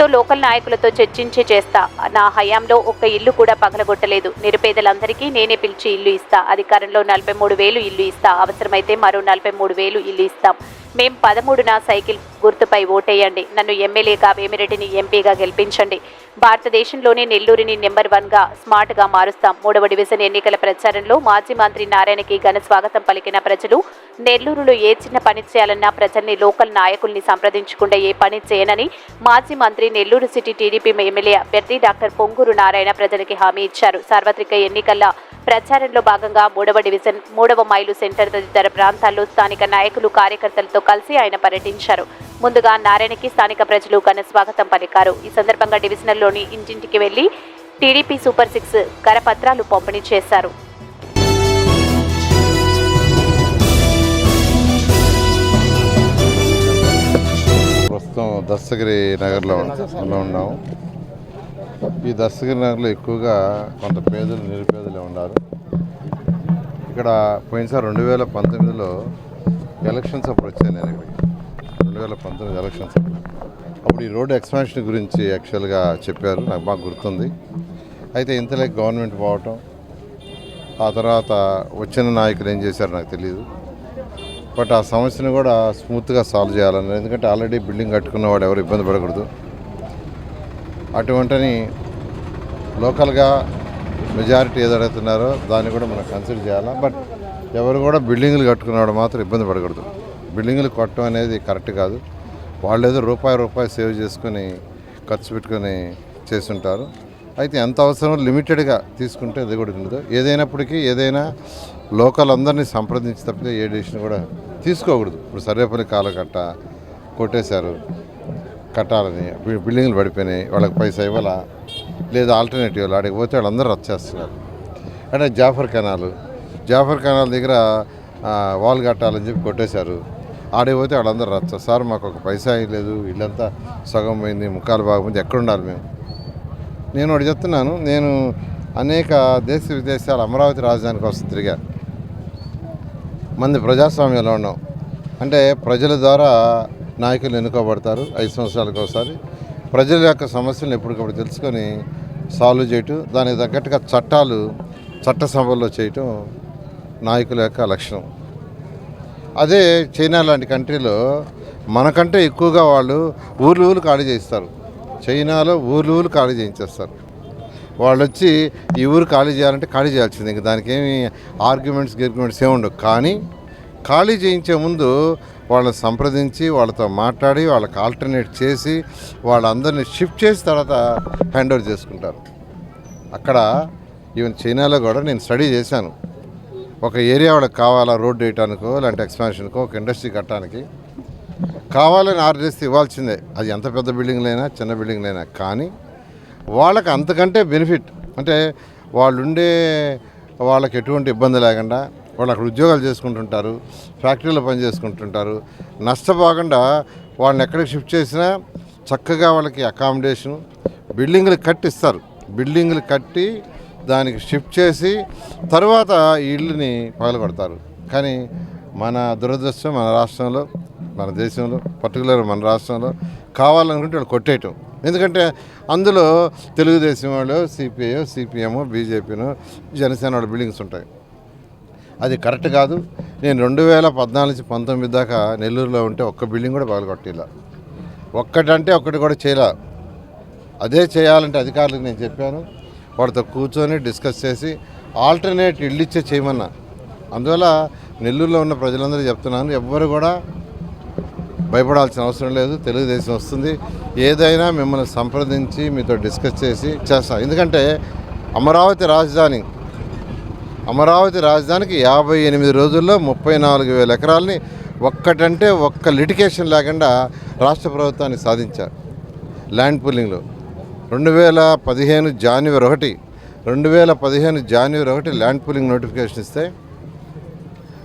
దీంతో లోకల్ నాయకులతో చర్చించి చేస్తా. నా హయాంలో ఒక్క ఇల్లు కూడా పగలగొట్టలేదు. నిరుపేదలందరికీ నేనే పిలిచి ఇల్లు ఇస్తా. అధికారంలో నలభై మూడు వేలు ఇల్లు ఇస్తా. అవసరమైతే మరో నలభై మూడు వేలు ఇల్లు ఇస్తాం. మేం పదమూడున సైకిల్ గుర్తుపై ఓటేయండి. నన్ను ఎమ్మెల్యేగా వేమిరెడ్డిని ఎంపీగా గెలిపించండి. భారతదేశంలోనే నెల్లూరిని నెంబర్ వన్గా స్మార్ట్గా మారుస్తాం. మూడవ డివిజన్ ఎన్నికల ప్రచారంలో మాజీ మంత్రి నారాయణకి ఘన స్వాగతం పలికిన ప్రజలు నెల్లూరులో ఏ చిన్న పని చేయాలన్నా ప్రజల్ని లోకల్ నాయకుల్ని సంప్రదించకుండా ఏ పని చేయనని మాజీ మంత్రి నెల్లూరు సిటీ టీడీపీ ఎమ్మెల్యే అభ్యర్థి డాక్టర్ పొంగూరు నారాయణ ప్రజలకి హామీ ఇచ్చారు. సార్వత్రిక ఎన్నికల ప్రచారంలో భాగంగా మూడవ డివిజన్ మూడవ మైలు సెంటర్ తదితర ప్రాంతాల్లో స్థానిక నాయకులు కార్యకర్తలతో కలిసి ఆయన పర్యటించారు. ముందుగా నారాయణకి స్థానిక ప్రజలు ఘన స్వాగతం పలికారు. ఈ సందర్భంగా డివిజనల్లోని ఇంటింటికి వెళ్ళి టీడీపీ సూపర్ సిక్స్ కరపత్రాలు పంపిణీ చేశారు. ప్రస్తుతం దస్తగిరి నగర్లో ఉన్న ఉన్నాము. ఈ దస్తగిరి నగర్లో ఎక్కువగా కొంత పేదలు నిరుపేదలే ఉన్నారు. ఇక్కడ పోయినసారి రెండు వేల పంతొమ్మిదిలో ఎలక్షన్స్ అప్పుడు వచ్చాను నేను ఇక్కడికి. రెండు వేల పంతొమ్మిది ఎలక్షన్స్ అప్పుడు. అప్పుడు ఈ రోడ్డు ఎక్స్పాన్షన్ గురించి యాక్చువల్గా చెప్పారు నాకు బాగా గుర్తుంది. అయితే ఇంతలే గవర్నమెంట్ పోవటం ఆ తర్వాత వచ్చిన నాయకులు ఏం చేశారో నాకు తెలియదు బట్ ఆ సమస్యను కూడా స్మూత్గా సాల్వ్ చేయాలన్నారు. ఎందుకంటే ఆల్రెడీ బిల్డింగ్ కట్టుకున్నవాడు ఎవరు ఇబ్బంది పడకూడదు. అటువంటిని లోకల్గా మెజారిటీ ఏదడుగుతున్నారో దాన్ని కూడా మనం కన్సిడర్ చేయాలా? బట్ ఎవరు కూడా బిల్డింగులు కట్టుకున్నవాడు మాత్రం ఇబ్బంది పడకూడదు. బిల్డింగులు కొట్టడం అనేది కరెక్ట్ కాదు. వాళ్ళు ఏదో రూపాయి రూపాయి సేవ్ చేసుకొని ఖర్చు పెట్టుకొని చేస్తుంటారు. అయితే ఎంత అవసరం లిమిటెడ్గా తీసుకుంటే అది కూడా ఉండదు. ఏదైనప్పటికీ ఏదైనా లోకల్ అందరినీ సంప్రదించి తప్పితే ఏ డిసిషన్ కూడా తీసుకోకూడదు. ఇప్పుడు సర్వేపల్లి కాలకట్ట కొట్టేశారు. కట్టాలని బిల్డింగ్లు పడిపోయినాయి. వాళ్ళకి పైసా ఇవ్వాలా? లేదా ఆల్టర్నేటివ్ ఆడికి పోతే వాళ్ళందరూ వచ్చేస్తున్నారు అంటే జాఫర్ కెనాలు జాఫర్ కెనాల్ దగ్గర వాల్ కట్టాలని చెప్పి కొట్టేశారు. ఆడికి పోతే వాళ్ళందరూ రచ్చ. సార్ మాకు ఒక పైసా లేదు. ఇల్లంతా సగం పోయింది. ముఖాలు బాగుంది ఎక్కడ ఉండాలి మేము? నేను ఒకటి చెప్తున్నాను. నేను అనేక దేశ విదేశాలు అమరావతి రాజధాని కోసం తిరిగా. మంది ప్రజాస్వామ్యంలో ఉన్నాం. అంటే ప్రజల ద్వారా నాయకులు ఎన్నుకోబడతారు. ఐదు సంవత్సరాలకు ఒకసారి. ప్రజల యొక్క సమస్యలను ఎప్పటికప్పుడు తెలుసుకొని సాల్వ్ చేయటం దానికి తగ్గట్టుగా చట్టాలు చట్టసభల్లో చేయటం నాయకుల యొక్క లక్షణం. అదే చైనా లాంటి కంట్రీలో మనకంటే ఎక్కువగా వాళ్ళు ఊర్లు ఊరు ఖాళీ చేయిస్తారు. చైనాలో ఊర్లు ఊరు ఖాళీ చేయించేస్తారు. వాళ్ళు వచ్చి ఈ ఊరు ఖాళీ చేయాలంటే ఖాళీ చేయాల్సింది. ఇంకా దానికి ఏమి ఆర్గ్యుమెంట్స్ గిర్గ్యుమెంట్స్ ఏమి ఉండవు. కానీ ఖాళీ చేయించే ముందు వాళ్ళని సంప్రదించి వాళ్ళతో మాట్లాడి వాళ్ళకి ఆల్టర్నేట్ చేసి వాళ్ళందరినీ షిఫ్ట్ చేసి తర్వాత హ్యాండ్ ఓవర్ చేసుకుంటారు. అక్కడ ఈవెన్ చైనాలో కూడా నేను స్టడీ చేశాను. ఒక ఏరియా వాళ్ళకి కావాలా రోడ్డు వేయటానికో లేదంటే ఎక్స్పాన్షన్కో ఒక ఇండస్ట్రీ కట్టడానికి? కావాలని ఆర్డర్ చేస్తే ఇవ్వాల్సిందే. అది ఎంత పెద్ద బిల్డింగ్లైనా చిన్న బిల్డింగ్లైనా కానీ వాళ్ళకి అంతకంటే బెనిఫిట్. అంటే వాళ్ళు ఉండే వాళ్ళకి ఎటువంటి ఇబ్బంది లేకుండా వాళ్ళు అక్కడ ఉద్యోగాలు చేసుకుంటుంటారు ఫ్యాక్టరీలో పని చేసుకుంటుంటారు. నష్టపోకుండా వాళ్ళని ఎక్కడికి షిఫ్ట్ చేసినా చక్కగా వాళ్ళకి అకామిడేషను బిల్డింగ్లు కట్టిస్తారు. బిల్డింగ్లు కట్టి దానికి షిఫ్ట్ చేసి తర్వాత ఈ ఇల్లుని పగలగొడతారు. కానీ మన దురదృష్టం మన రాష్ట్రంలో మన దేశంలో పర్టికులర్ మన రాష్ట్రంలో కావాలనుకుంటే వాళ్ళు కొట్టేయటం. ఎందుకంటే అందులో తెలుగుదేశం వాళ్ళు సిపిఐ సిపిఎం బీజేపీను జనసేన వాళ్ళ బిల్డింగ్స్ ఉంటాయి. అది కరెక్ట్ కాదు. నేను రెండు వేల పద్నాలుగు నుంచి పంతొమ్మిది దాకా నెల్లూరులో ఉంటే ఒక్క బిల్డింగ్ కూడా పగలగొట్టేలా. ఒక్కటంటే ఒక్కటి కూడా చేయలే. అదే చేయాలంటే అధికారులకు నేను చెప్పాను. వాటితో కూర్చొని డిస్కస్ చేసి ఆల్టర్నేట్ ఇల్లు ఇచ్చే చేయమన్నా. అందువల్ల నెల్లూరులో ఉన్న ప్రజలందరూ చెప్తున్నాను ఎవ్వరు కూడా భయపడాల్సిన అవసరం లేదు తెలుగుదేశం వస్తుంది. ఏదైనా మిమ్మల్ని సంప్రదించి మీతో డిస్కస్ చేసి చేస్తాం. ఎందుకంటే అమరావతి రాజధాని అమరావతి రాజధానికి యాభై ఎనిమిది రోజుల్లో ముప్పై నాలుగు వేల ఎకరాలని ఒక్కటంటే ఒక్క లిటికేషన్ లేకుండా రాష్ట్ర ప్రభుత్వాన్ని సాధించారు. ల్యాండ్ పూలింగ్లో. రెండు వేల పదిహేను జాన్వరి ఒకటి రెండు వేల పదిహేను జాన్వరి ఒకటి ల్యాండ్ పూలింగ్ నోటిఫికేషన్ ఇస్తే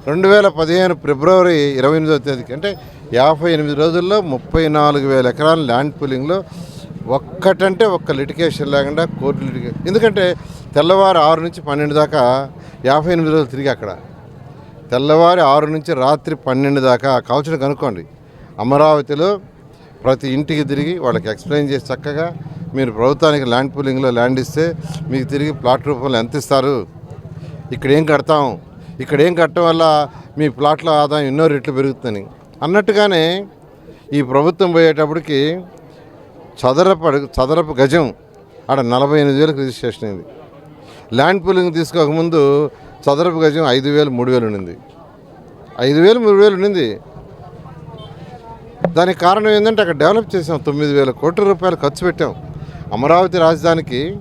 రెండు వేల పదిహేను ఫిబ్రవరి ఇరవై ఎనిమిదవ తేదీకి అంటే యాభై ఎనిమిది రోజుల్లో ముప్పై నాలుగు వేల ఎకరాల ల్యాండ్ పూలింగ్లో ఒక్కటంటే ఒక్క లిటికేషన్ లేకుండా కోర్టు లిటికేషన్ ఎందుకంటే తెల్లవారు ఆరు నుంచి పన్నెండు దాకా యాభై ఎనిమిది రోజులు తిరిగి అక్కడ. తెల్లవారి ఆరు నుంచి రాత్రి పన్నెండు దాకా కాల్చడం కనుక్కోండి. అమరావతిలో ప్రతి ఇంటికి తిరిగి వాళ్ళకి ఎక్స్ప్లెయిన్ చేసి చక్కగా మీరు ప్రభుత్వానికి ల్యాండ్ పూలింగ్లో ల్యాండ్ ఇస్తే మీకు తిరిగి ప్లాట్ రూపంలో ఎంత ఇస్తారు? ఇక్కడ ఏం కడతాం? ఇక్కడ ఏం కట్టడం వల్ల మీ ప్లాట్ల ఆదాయం ఎన్నో రెట్లు పెరుగుతుందని. అన్నట్టుగానే ఈ ప్రభుత్వం పోయేటప్పటికి చదరపు అడుగు చదరపు గజం ఆడ నలభై ఎనిమిది వేలకు రిజిస్ట్రేషన్ అయింది. ల్యాండ్ పూలింగ్ తీసుకోకముందు చదరపు గజం ఐదు వేలు మూడు వేలు ఉండింది. ఐదు వేలు మూడు వేలు ఉండింది. దానికి కారణం ఏంటంటే అక్కడ డెవలప్ చేసాం తొమ్మిది వేల కోట్ల రూపాయలు ఖర్చు పెట్టాం. అమరావతి రాజధానికి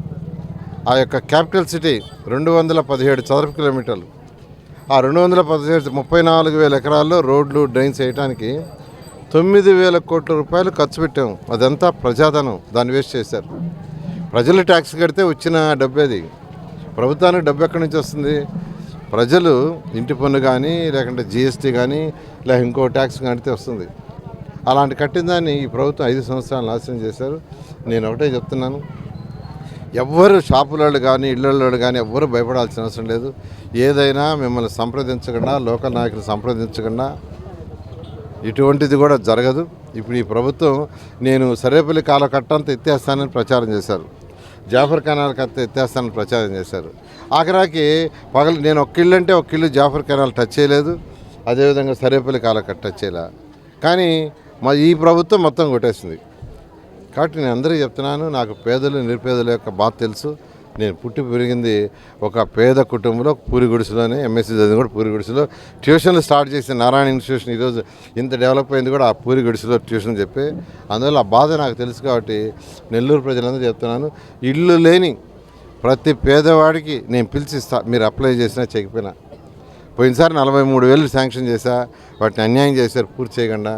ఆ యొక్క క్యాపిటల్ సిటీ రెండు వందల పదిహేడు చదరపు కిలోమీటర్లు. ఆ రెండు వందల పదిహేడు ముప్పై నాలుగు వేల ఎకరాల్లో రోడ్లు డ్రైన్స్ వేయడానికి తొమ్మిది వేల కోట్ల రూపాయలు ఖర్చు పెట్టాం. అదంతా ప్రజాధనం. దాన్ని వేస్ట్ చేశారు. ప్రజలు ట్యాక్స్ కడితే వచ్చిన డబ్బేది ప్రభుత్వానికి డబ్బు ఎక్కడి నుంచి వస్తుంది? ప్రజలు ఇంటి పన్ను కానీ లేకుంటే జిఎస్టీ కానీ లేక ఇంకో ట్యాక్స్ కడితే వస్తుంది. అలాంటి కట్టిన దాన్ని ఈ ప్రభుత్వం ఐదు సంవత్సరాలు నాశనం చేశారు. నేను ఒకటే చెప్తున్నాను. ఎవ్వరు షాపులలో కానీ ఇళ్ళల్లో కానీ ఎవ్వరు భయపడాల్సిన అవసరం లేదు. ఏదైనా మిమ్మల్ని సంప్రదించకుండా లోకల్ నాయకులు సంప్రదించకుండా ఇటువంటిది కూడా జరగదు. ఇప్పుడు ఈ ప్రభుత్వం నేను సరేపల్లి కాలకట్టంతా ఎత్తేస్తానని ప్రచారం చేశారు. జాఫర్ కెనాల్ కత్త ఎత్తేస్తానని ప్రచారం చేశారు. ఆఖరాకి పగలు నేను ఒక ఇల్లు అంటే ఒక ఇల్లు జాఫర్ కెనాల్ టచ్ చేయలేదు. అదేవిధంగా సరేపల్లి కాలకట్ట టచ్ చేయలే. కానీ మా ఈ ప్రభుత్వం మొత్తం కొట్టేసింది. కాబట్టి నేను అందరికీ చెప్తున్నాను నాకు పేదలు నిరుపేదల యొక్క బాధ తెలుసు. నేను పుట్టి పెరిగింది ఒక పేద కుటుంబంలో పూరి గుడిసెలోనే ఎంఎస్సీ చదివి కూడా పూరి గుడిసెలో. ట్యూషన్లు స్టార్ట్ చేసిన నారాయణ ఇన్స్టిట్యూషన్ ఈరోజు ఇంత డెవలప్ అయింది కూడా ఆ పూరి గుడిసెలో ట్యూషన్ చెప్పి. అందువల్ల ఆ బాధ నాకు తెలుసు కాబట్టి నెల్లూరు ప్రజలందరూ చెప్తున్నాను. ఇల్లు లేని ప్రతి పేదవాడికి నేను పిలిచిస్తా మీరు అప్లై చేసినా చెక్కిపోయినా పోయినసారి నలభై మూడు వేలు శాంక్షన్ చేశా వాటిని అన్యాయం చేశారు పూర్తి చేయకుండా.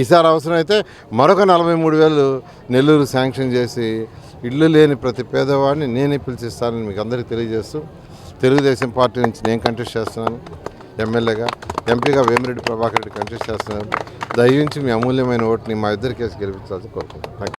ఈసారి అవసరమైతే మరొక నలభై మూడు వేలు నెల్లూరు శాంక్షన్ చేసి ఇల్లు లేని ప్రతి పేదవాడిని నేనే పిలిచిస్తానని మీకు అందరికీ తెలియజేస్తూ తెలుగుదేశం పార్టీ నుంచి నేను కంటెస్ట్ చేస్తున్నాను. ఎమ్మెల్యేగా ఎంపీగా వేమిరెడ్డి ప్రభాకర్ రెడ్డి కంటెస్ట్ చేస్తున్నాను. దయవించి మీ అమూల్యమైన ఓటుని మా ఇద్దరి కేసు గెలిపించాల్సి కోరుకుంటున్నాను.